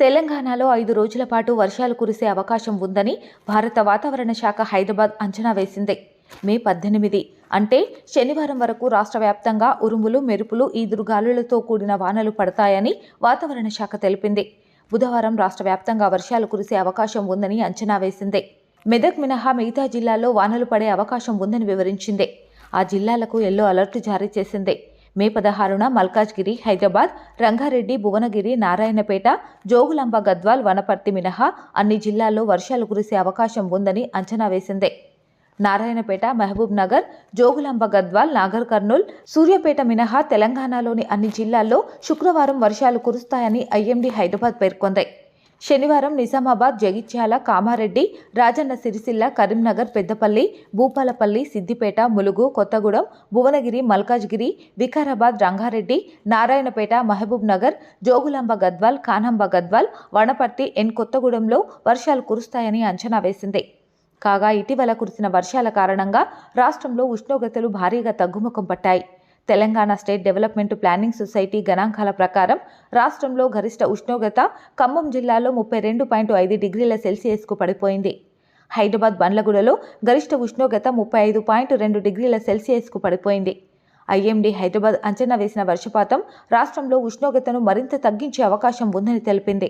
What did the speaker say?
తెలంగాణలో ఐదు రోజుల పాటు వర్షాలు కురిసే అవకాశం ఉందని భారత వాతావరణ శాఖ హైదరాబాద్ అంచనా వేసింది. మే పద్దెనిమిది అంటే శనివారం వరకు రాష్ట్ర వ్యాప్తంగా ఉరుములు మెరుపులు ఈదురుగాలులతో కూడిన వానలు పడతాయని వాతావరణ శాఖ తెలిపింది. బుధవారం రాష్ట్ర వ్యాప్తంగా వర్షాలు కురిసే అవకాశం ఉందని అంచనా వేసింది. మెదక్ మినహా మిగతా జిల్లాల్లో వానలు పడే అవకాశం ఉందని వివరించింది. ఆ జిల్లాలకు ఎల్లో అలర్ట్ జారీ చేసింది. మే పదహారున మల్కాజ్గిరి హైదరాబాద్ రంగారెడ్డి భువనగిరి నారాయణపేట జోగులాంబ గద్వాల్ వనపర్తి మినహా అన్ని జిల్లాల్లో వర్షాలు కురిసే అవకాశం ఉందని అంచనా వేసింది. నారాయణపేట మహబూబ్ నగర్ జోగులాంబ గద్వాల్ నాగర్ కర్నూల్ సూర్యాపేట మినహా తెలంగాణలోని అన్ని జిల్లాల్లో శుక్రవారం వర్షాలు కురుస్తాయని ఐఎండీ హైదరాబాద్ పేర్కొంది. శనివారం నిజామాబాద్ జగిత్యాల కామారెడ్డి రాజన్న సిరిసిల్ల కరీంనగర్ పెద్దపల్లి భూపాలపల్లి సిద్దిపేట ములుగు కొత్తగూడెం భువనగిరి మల్కాజ్గిరి వికారాబాద్ రంగారెడ్డి నారాయణపేట మహబూబ్ నగర్ జోగులాంబ గద్వాల్ కానంబ గద్వాల్ వనపర్తి ఎన్ కొత్తగూడెంలో వర్షాలు కురుస్తాయని అంచనా వేసింది. కాగా ఇటీవల కురిసిన వర్షాల కారణంగా రాష్ట్రంలో ఉష్ణోగ్రతలు భారీగా తగ్గుముఖం పట్టాయి. Telangana state development planning society గణాంకాల ప్రకారం రాష్ట్రంలో గరిష్ట ఉష్ణోగ్రత ఖమ్మం జిల్లాలో ముప్పై రెండు పాయింట్ ఐదు డిగ్రీల సెల్సియస్కు పడిపోయింది. హైదరాబాద్ బండ్లగూడలో గరిష్ట ఉష్ణోగ్రత ముప్పై ఐదు పాయింట్ రెండు డిగ్రీల సెల్సియస్కు పడిపోయింది. ఐఎండీ హైదరాబాద్ అంచనా వేసిన వర్షపాతం రాష్ట్రంలో ఉష్ణోగ్రతను మరింత తగ్గించే అవకాశం ఉందని తెలిపింది.